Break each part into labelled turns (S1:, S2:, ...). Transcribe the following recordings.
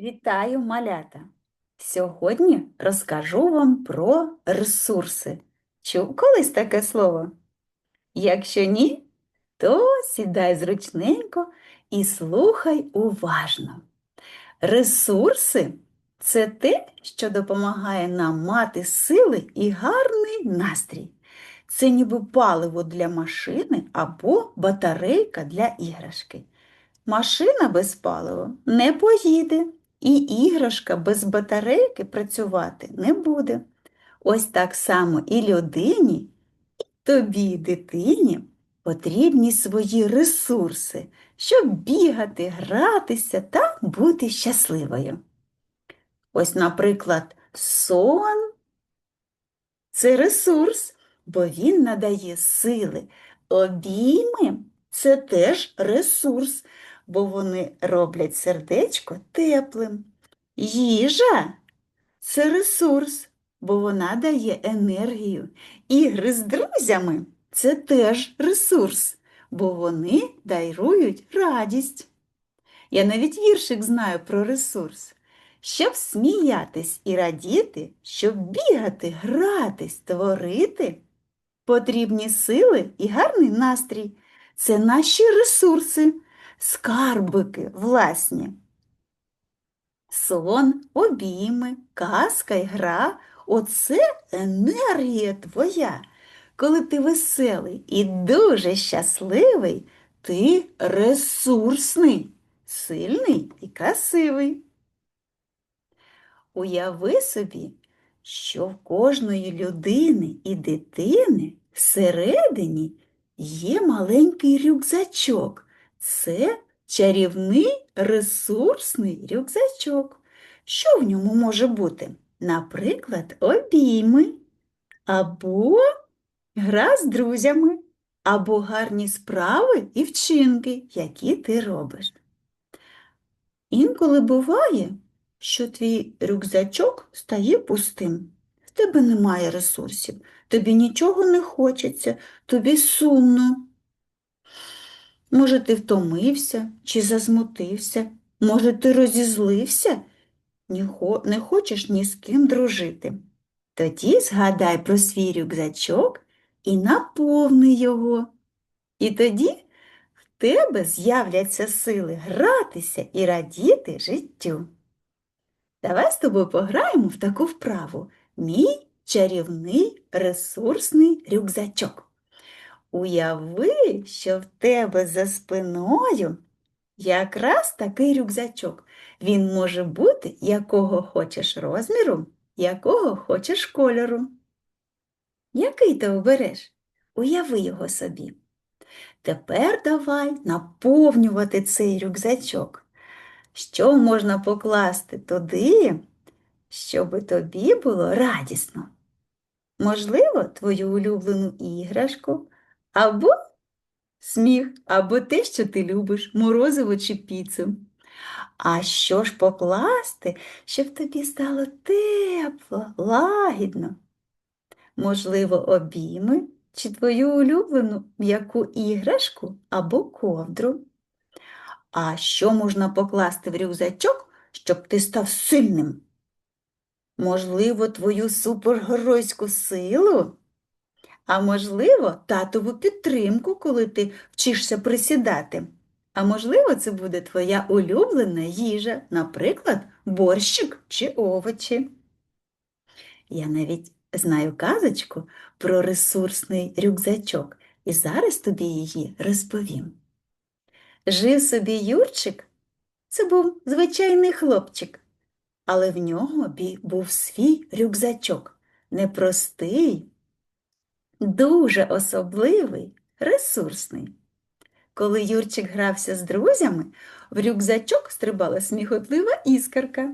S1: Вітаю, малята! Сьогодні розкажу вам про ресурси. Чув колись таке слово? Якщо ні, то сідай зручненько і слухай уважно. Ресурси це те, що допомагає нам мати сили і гарний настрій. Це ніби паливо для машини або батарейка для іграшки. Машина без палива не поїде, і іграшка без батарейки працювати не буде. Ось так само і людині, і тобі, дитині, потрібні свої ресурси, щоб бігати, гратися та бути щасливою. Ось, наприклад, сон це ресурс, бо він надає сили. Обійми це теж ресурс, бо вони роблять сердечко теплим. Їжа це ресурс, бо вона дає енергію. Ігри з друзями це теж ресурс, бо вони дарують радість. Я навіть віршик знаю про ресурс. Щоб сміятись і радіти, щоб бігати, гратись, творити, потрібні сили і гарний настрій. Це наші ресурси, скарбики власні. Сон, обійми, казка й гра оце енергія твоя. Коли ти веселий і дуже щасливий, ти ресурсний, сильний і красивий. Уяви собі, що в кожної людини і дитини всередині є маленький рюкзачок. Це чарівний ресурсний рюкзачок. Що в ньому може бути? Наприклад, обійми, або гра з друзями, або гарні справи і вчинки, які ти робиш. Інколи буває, що твій рюкзачок стає пустим. В тебе немає ресурсів, тобі нічого не хочеться, тобі сумно. Може, ти втомився чи засмутився, може, ти розізлився, не хочеш ні з ким дружити. Тоді згадай про свій рюкзачок і наповни його. І тоді в тебе з'являться сили гратися і радіти життю. Давай з тобою пограємо в таку вправу. Мій чарівний ресурсний рюкзачок. Уяви, що в тебе за спиною якраз такий рюкзачок. Він може бути якого хочеш розміру, якого хочеш кольору. Який ти обереш? Уяви його собі. Тепер давай наповнювати цей рюкзачок. Що можна покласти туди, щоб тобі було радісно? Можливо, твою улюблену іграшку, або сміх, або те, що ти любиш, морозиво чи піцу. А що ж покласти, щоб тобі стало тепло, лагідно? Можливо, обійми чи твою улюблену м'яку іграшку або ковдру. А що можна покласти в рюкзачок, щоб ти став сильним? Можливо, твою супергеройську силу? А можливо, татову підтримку, коли ти вчишся присідати. А можливо, це буде твоя улюблена їжа, наприклад, борщик чи овочі. Я навіть знаю казочку про ресурсний рюкзачок, і зараз тобі її розповім. Жив собі Юрчик, це був звичайний хлопчик, але в нього був свій рюкзачок, непростий, дуже особливий, ресурсний. Коли Юрчик грався з друзями, в рюкзачок стрибала сміхотлива іскарка.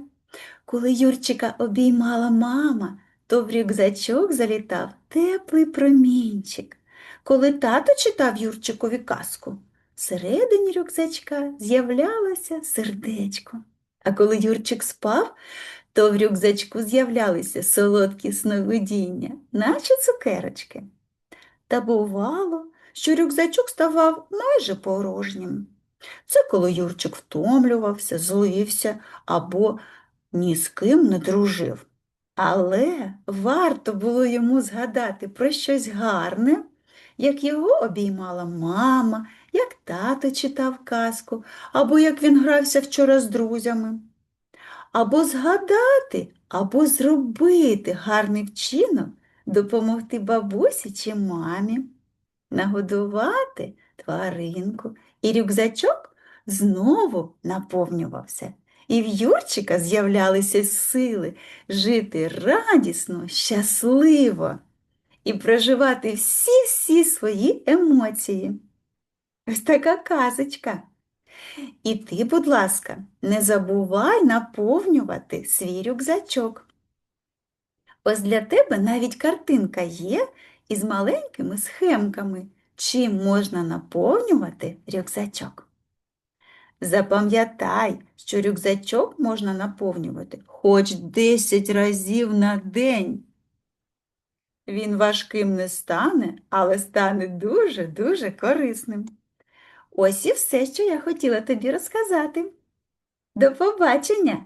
S1: Коли Юрчика обіймала мама, то в рюкзачок залітав теплий промінчик. Коли тато читав Юрчикові казку, всередині рюкзачка з'являлося сердечко. А коли Юрчик спав, то в рюкзачку з'являлися солодкі сновидіння, наче цукерочки. Та бувало, що рюкзачок ставав майже порожнім. Це коли Юрчик втомлювався, злився або ні з ким не дружив. Але варто було йому згадати про щось гарне, як його обіймала мама, як тато читав казку, або як він грався вчора з друзями. Або згадати, або зробити гарний вчинок, допомогти бабусі чи мамі, нагодувати тваринку, і рюкзачок знову наповнювався. І в Юрчика з'являлися сили жити радісно, щасливо і проживати всі-всі свої емоції. Ось така казочка. І ти, будь ласка, не забувай наповнювати свій рюкзачок. Ось для тебе навіть картинка є із маленькими схемками, чим можна наповнювати рюкзачок. Запам'ятай, що рюкзачок можна наповнювати хоч 10 разів на день. Він важким не стане, але стане дуже-дуже корисним. Ось і все, що я хотіла тобі розказати. До побачення!